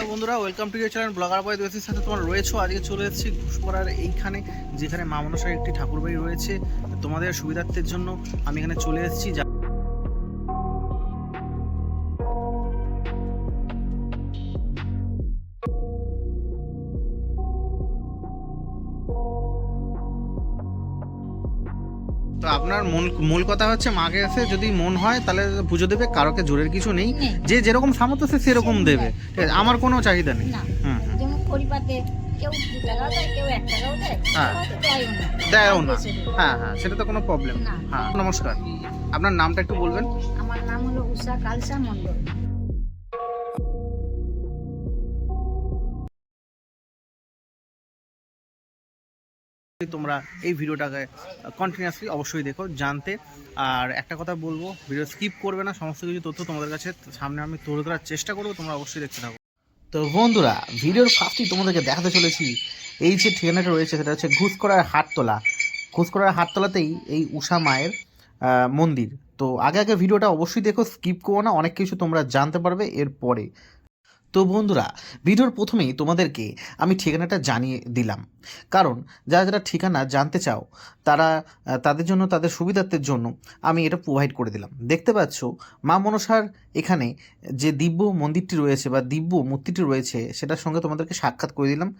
Hello বন্ধুরা welcome to your channel blogger boy দোষের সাথে তোমার রয়েছে। আজকে চলে এসেছি ঘুষপড়ার এইখানে, যেখানে মা মনসার একটি ঠাকুরবাড়ি রয়েছে। তোমাদের সুবিধার্থের জন্য আমি এখানে চলে এসেছি। তো আপনার মূল মূল কথা হচ্ছে মাকে এসে যদি মন হয় তাহলে পুজো দেবে কারোকে জোরের কিছু নেই। নেই। যে যেরকম সামর্থ্য সে সেরকম দেবে। ঠিক আছে আমার কোনো চাহিদা নেই। হুম হ্যাঁ। দেয়ও না। হ্যাঁ হ্যাঁ সেটা তো কোনো প্রবলেম না। হ্যাঁ নমস্কার। আপনার নামটা একটু বলবেন। আমার নাম হলো উষা কালসা মণ্ডল। তোমরা এই ভিডিওটাকে কন্টিনিউয়াসলি অবশ্যই দেখো, জানতে। আর একটা কথা বলব ভিডিও স্কিপ করবে না, সমস্ত কিছু তথ্য তোমাদের কাছে সামনে আমি তুলে ধরার চেষ্টা করব, তোমরা অবশ্যই দেখতে থাকো। তো বন্ধুরা ভিডিওর ফার্স্টই তোমাদেরকে দেখাতে চলেছি, এই যে ঠিকানাটা রয়েছে, সেটা হচ্ছে ঘুষকরার হাটতলা। ঘুষকরার হাটতলাতেই এই উষা মায়ের মন্দির। তো আগে আগে ভিডিওটা অবশ্যই দেখো স্কিপ করো না, অনেক কিছু তোমরা জানতে পারবে এরপরে। তো বন্ধুরা ভিডিওর প্রথমেই তোমাদেরকে আমি ঠিকানাটা জানিয়ে দিলাম। কারণ যারা যারা ঠিকানা জানতে চাও তারা তাদের জন্য তাদের সুবিধার্থের জন্য আমি এটা প্রোভাইড করে দিলাম। দেখতে পাচ্ছ মা মনসার এখানে যে দিব্য মন্দিরটি রয়েছে বা দিব্য মূর্তিটি রয়েছে সেটার সঙ্গে তোমাদেরকে সাক্ষাৎ করে দিলাম।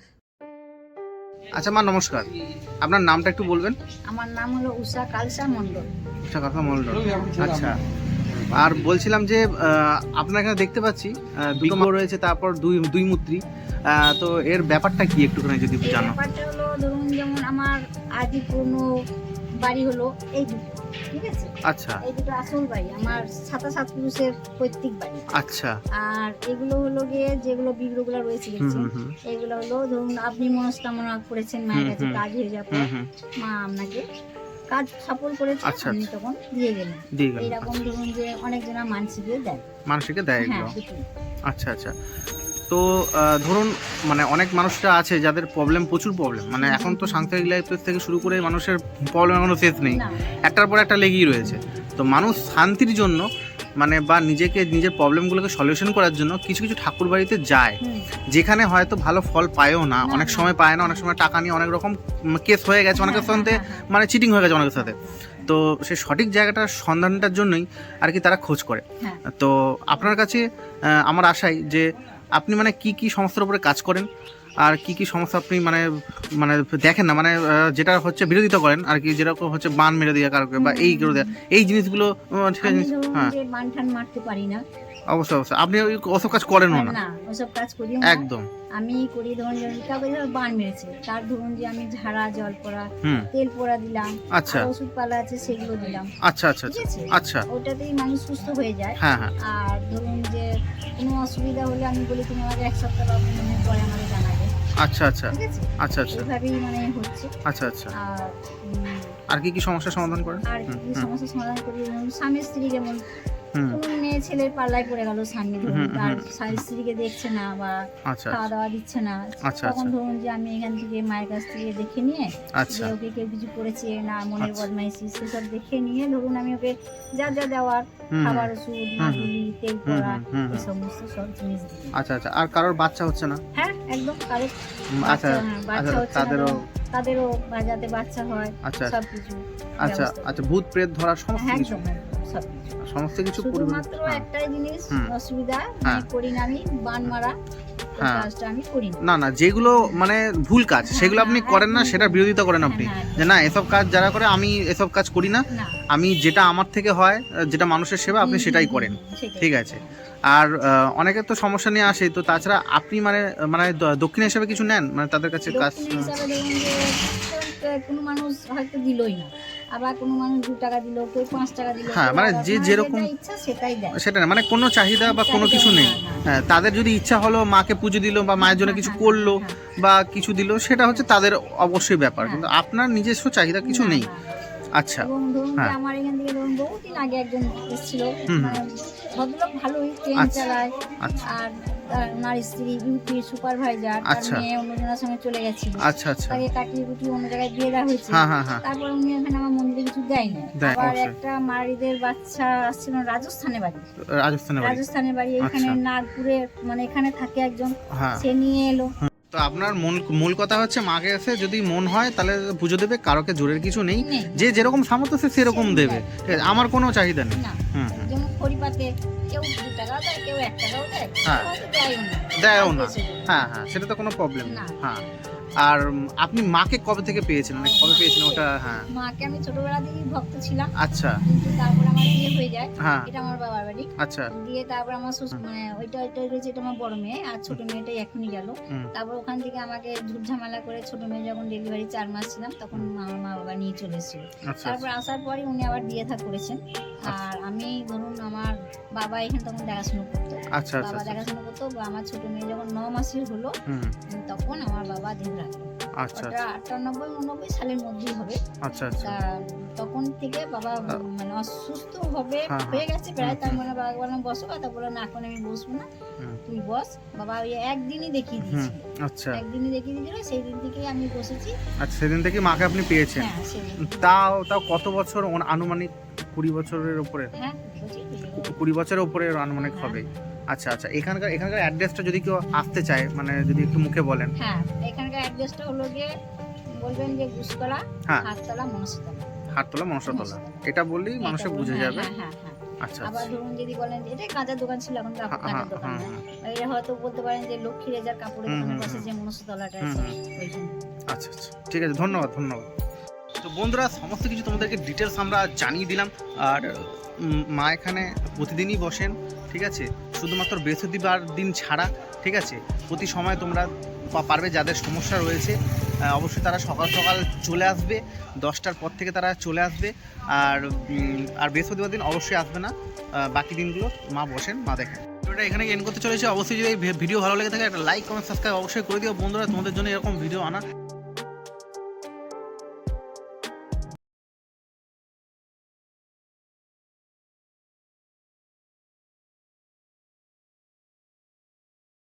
আচ্ছা মা নমস্কার। আপনার নামটা একটু বলবেন? আমার নাম হলো উষা কালসা মণ্ডল। আচ্ছা কাকা মন্ডল আচ্ছা। আর বলছিলাম যে আপনার এখানে দেখতে পাচ্ছি আহ, দুটো মা রয়েছে তারপর দুই দুই মূর্তি আহ, তো এর ব্যাপারটা কি একটুখানি যদি জানো? ব্যাপারটা হলো ধরুন যেমন আমার আদি পুরনো বাড়ি হলো এই দুটো ঠিক আছে? আচ্ছা। এই দুটো আসল বাড়ি আমার সাতা সাত পুরুষের পৈতৃক বাড়ি। আচ্ছা। আর এগুলো হলো গিয়ে যেগুলো বিগ্রহগুলো রয়েছে হুম এগুলো হলো ধরুন আপনি মনস্কামনা করেছেন মায়ের কাছে। কাজ হয়ে হুম। মা আপনাকে কাজ সফল করেছে আচ্ছা, আচ্ছা। তখন দিয়ে গেলাম দিয়ে গেলাম এরকম ধরুন যে অনেকজনা মানসিকে দেয়। মানুষকে দেয় হ্যাঁ এগুলো। আচ্ছা আচ্ছা। তো ধরুন মানে অনেক মানুষরা আছে যাদের প্রবলেম প্রচুর প্রবলেম মানে এখন তো সাংসারিক লাইফ থেকে শুরু করে মানুষের প্রবলেম এখনও শেষ নেই। একটার পর একটা লেগেই রয়েছে। তো মানুষ শান্তির জন্য মানে বা নিজেকে নিজের প্রবলেমগুলোকে সলিউশন করার জন্য কিছু কিছু ঠাকুর বাড়িতে যায়। যেখানে হয়তো ভালো ফল পায়ও না অনেক সময় পায় না অনেক সময় টাকা নিয়ে অনেক রকম কেস হয়ে গেছে অনেকের হ্যাঁ, সাথে হ্যাঁ, হ্যাঁ, মানে চিটিং হয়ে গেছে অনেকের সাথে। তো সেই সঠিক জায়গাটার সন্ধানটার জন্যই আর কি তারা খোঁজ করে। তো আপনার কাছে আমার আশাই যে আপনি মানে কি কি সমস্যার উপরে কাজ করেন? আর কি কি সমস্যা আপনি মানে মানে দেখেন না মানে যেটা হচ্ছে বিরোধিতা করেন আর কি যেরকম হচ্ছে বান মেরে দেওয়া কারোকে বা এই করে দেওয়া এই জিনিসগুলো আহ, ঠিক আছে হ্যাঁ। মারতে পারি না। অবশ্যই অবশ্যই। আপনি ওই ওসব কাজ করেন না। না ওসব কাজ করি একদম। আমি করি ধরুন কাউকে বান মেরেছে তার ধরুন যে আমি ঝাড়া জল পড়া হুম। তেল পোড়া দিলাম আচ্ছা। ওষুধ পালা আছে সেগুলো দিলাম। আচ্ছা আচ্ছা আচ্ছা। আচ্ছা। ওটাতেই মানুষ সুস্থ হয়ে যায়। হ্যাঁ হ্যাঁ। আর ধরুন যে কোনো অসুবিধা হলে আমি বলি তুমি আমাকে এক সপ্তাহ বা পরে আমাকে জানাবে। আচ্ছা আচ্ছা। আচ্ছা আচ্ছা। এইভাবেই মানে হচ্ছে। আচ্ছা আচ্ছা। আর কি কি সমস্যার সমাধান করেন? আর কি হুম, সমস্যার সমাধান করি? স্বামী স্ত্রী যেমন কোনো ছেলের পাল্লায় পড়ে গেল সামনে ধরুন তার স্বামী স্ত্রীকে দেখছে না বা আচ্ছা খাওয়া দাওয়া দিচ্ছে না। আচ্ছা, তখন আচ্ছা। ধরুন যে আমি এখান থেকে মায়ের কাছ থেকে দেখে নিয়ে আচ্ছা। যে ওকে কেউ কিছু করেছে না মনের আচ্ছা। বদমাইশি সেসব দেখে নিয়ে ধরুন আমি ওকে যা যা দেওয়ার খাবার ওষুধ মাদুলি তেল পড়া এই সমস্ত সব জিনিস দিই আচ্ছা আচ্ছা। আর কারোর বাচ্চা হচ্ছে না? হ্যাঁ একদম কারেক্ট উম, আচ্ছা হ্যাঁ, বাচ্চা আচ্ছা হচ্ছে তাদেরও তাদেরও যাতে বাচ্চা হয় আচ্ছা সব কিছু আচ্ছা আচ্ছা ভূত প্রেত ধরার সমস্ত হ্যাঁ কিছু? সমস্ত কিছু শুধুমাত্র হ্যাঁ। একটাই জিনিস অসুবিধা হ্যাঁ। করি না আমি বান মারা হ্যাঁ। না। না যেগুলো মানে ভুল কাজ সেগুলো আপনি করেন না সেটা বিরোধিতা করেন আপনি। যে না এসব কাজ যারা করে আমি এসব কাজ করি না। আমি যেটা আমার থেকে হয় যেটা মানুষের সেবা আপনি সেটাই করেন। ঠিক আছে? আর অনেকের তো সমস্যা নিয়ে আসে তো তাছাড়া আপনি মানে মানে দক্ষিণ হিসেবে কিছু নেন? মানে তাদের কাছে কাজ কোনো মানুষ হয়তো দিলই না। আবার কোনো মানুষ দু টাকা দিল কেউ পাঁচ টাকা দিল হ্যাঁ, মানে যে যেরকম- ইচ্ছা সেটাই দেয় সেটা না মানে কোনো চাহিদা বা কোনো কিছু নেই। হ্যাঁ তাদের যদি ইচ্ছা হলো মাকে পুজো দিল বা মায়ের জন্য হ্যাঁ, কিছু হ্যাঁ, করল হ্যাঁ, বা কিছু দিল সেটা হচ্ছে তাদের অবশ্যই ব্যাপার হ্যাঁ। কিন্তু আপনার নিজস্ব চাহিদা কিছু নেই। আচ্ছা হ্যাঁ। আমার এখান থেকে ধরুন বহুদিন আগে একজন এসেছিল। মানে ভদ্রলোক ভালোই ট্রেন আচ্ছা। চালায় আচ্ছা আর তার স্ত্রী ইউপি সুপারভাইজার তার আচ্ছা। মেয়ে অন্যজনের সঙ্গে চলে গেছিল। আচ্ছা আচ্ছা। তাকে কাটিয়ে অন্য জায়গায় বিয়ে দেওয়া হয়েছে হ্যাঁ হ্যাঁ হ্যাঁ। তারপর উনি এখানে আমার মন্দিরে কিছু দেয়নি। আবার একটা মারিদের বাচ্চা আসছিল রাজস্থানে বাড়ি। রাজস্থানে বাড়ি। রাজস্থানে বাড়ি এখানে আচ্ছা। নাগপুরে মানে এখানে থাকে একজন। সে নিয়ে এলো। তো আপনার মূল মূল কথা হচ্ছে মাকে এসে যদি মন হয় তাহলে পুজো দেবে কারোকে জোরের কিছু নেই। যে যেরকম সামর্থ্য সে সেরকম দেবে। আমার কোনো চাহিদা নেই। হুম। পরিপাতে কেউ দু টাকাও দেয় কেউ এক টাকাও দেয়। হ্যাঁ। দেয়ও না। দেয়ও না। হ্যাঁ হ্যাঁ সেটা তো কোনো প্রবলেম না। হ্যাঁ। আর উম, আপনি মাকে কবে থেকে পেয়েছিলেন মানে কবে পেয়েছিলেন ওটা? হ্যাঁ। মাকে আমি ছোটবেলা থেকেই ভক্ত ছিলাম। আচ্ছা। কিন্তু তারপর আমার বিয়ে হয়ে যায় হ্যাঁ। এটা আমার বাবার বাড়ি। আচ্ছা। দিয়ে তারপর আমার মানে ওইটা ওইটা রয়েছে এটা আমার বড় মেয়ে আর ছোট মেয়েটাই এখনই গেল। তারপর ওখান থেকে আমাকে ঝুট ঝামেলা করে ছোট মেয়ে যখন ডেলিভারি চার মাস ছিলাম তখন আমার মা বাবা নিয়ে চলে এসেছিল। আচ্ছা তারপর আসার পরে উনি আবার বিয়ে থা করেছেন। আর আমি ধরুন আমার বাবা এখানে তখন দেখাশোনা করতো। আচ্ছা আচ্ছা বাবা আচ্ছা। দেখাশোনা করতো আমার ছোট মেয়ে যখন ন মাসের হলো তখন আমার বাবা দেহ রাখল আচ্ছা আটানব্বই উনব্বই সালের মধ্যেই হবে। আচ্ছা আচ্ছা। তখন থেকে বাবা মানে অসুস্থ হবে হ্যাঁ, হয়ে। গেছে প্রায় তার হুম। মানে বাবা বললাম বসো। কথা বলল না এখন আমি বসবো না। তুই বস। বাবা ওই একদিনই দেখিয়ে হুম আচ্ছা। একদিনই দেখিয়ে দিয়েছিল সেই দিন থেকে আমি বসেছি। আচ্ছা সেদিন থেকে মাকে আপনি পেয়েছেন? হ্যাঁ তাও তাও কত বছর আনুমানিক কুড়ি বছরের উপরে? হ্যাঁ কুড়ি বছরের উপরে আনুমানিক হবে। আচ্ছা আচ্ছা এখানকার এখানকার অ্যাড্রেসটা যদি কেউ আসতে চায় মানে যদি একটু মুখে বলেন। হ্যাঁ এখানকার অ্যাড্রেসটা হলো গিয়ে বলবেন যে গুসকলা হ্যাঁ। হাততলা মনসতলা। হাটতলা মনসাতলা এটা বললেই মানুষে বুঝে যাবে। হ্যাঁ হ্যাঁ হ্যাঁ। আচ্ছা আবার আচ্ছা। ধরুন যদি বলেন যে এটা কাঁচার দোকান ছিল এখন হ্যাঁ, হ্যাঁ, দোকান হ্যাঁ, হ্যাঁ। এটা হয়তো বলতে পারেন যে লক্ষ্মী রেজার কাপড়ের দোকানের পাশে যে মনসতলাটা আছে। আচ্ছা আচ্ছা। ঠিক আছে ধন্যবাদ ধন্যবাদ। তো বন্ধুরা সমস্ত কিছু তোমাদেরকে ডিটেলস আমরা জানিয়ে দিলাম। আর মা এখানে প্রতিদিনই বসেন ঠিক আছে? শুধুমাত্র বৃহস্পতিবার দিন ছাড়া ঠিক আছে? প্রতি সময় তোমরা পারবে যাদের সমস্যা রয়েছে। অবশ্যই তারা সকাল সকাল চলে আসবে, দশটার পর থেকে তারা চলে আসবে। আর আর বৃহস্পতিবার দিন অবশ্যই আসবে না। বাকি দিনগুলো মা বসেন, মা দেখেন। ভিডিওটা এখানে এন করতে চলেছে। অবশ্যই যদি ভিডিও ভালো লেগে থাকে, একটা লাইক কমেন্ট সাবস্ক্রাইব অবশ্যই করে দিও। বন্ধুরা, তোমাদের জন্য এরকম ভিডিও আনা।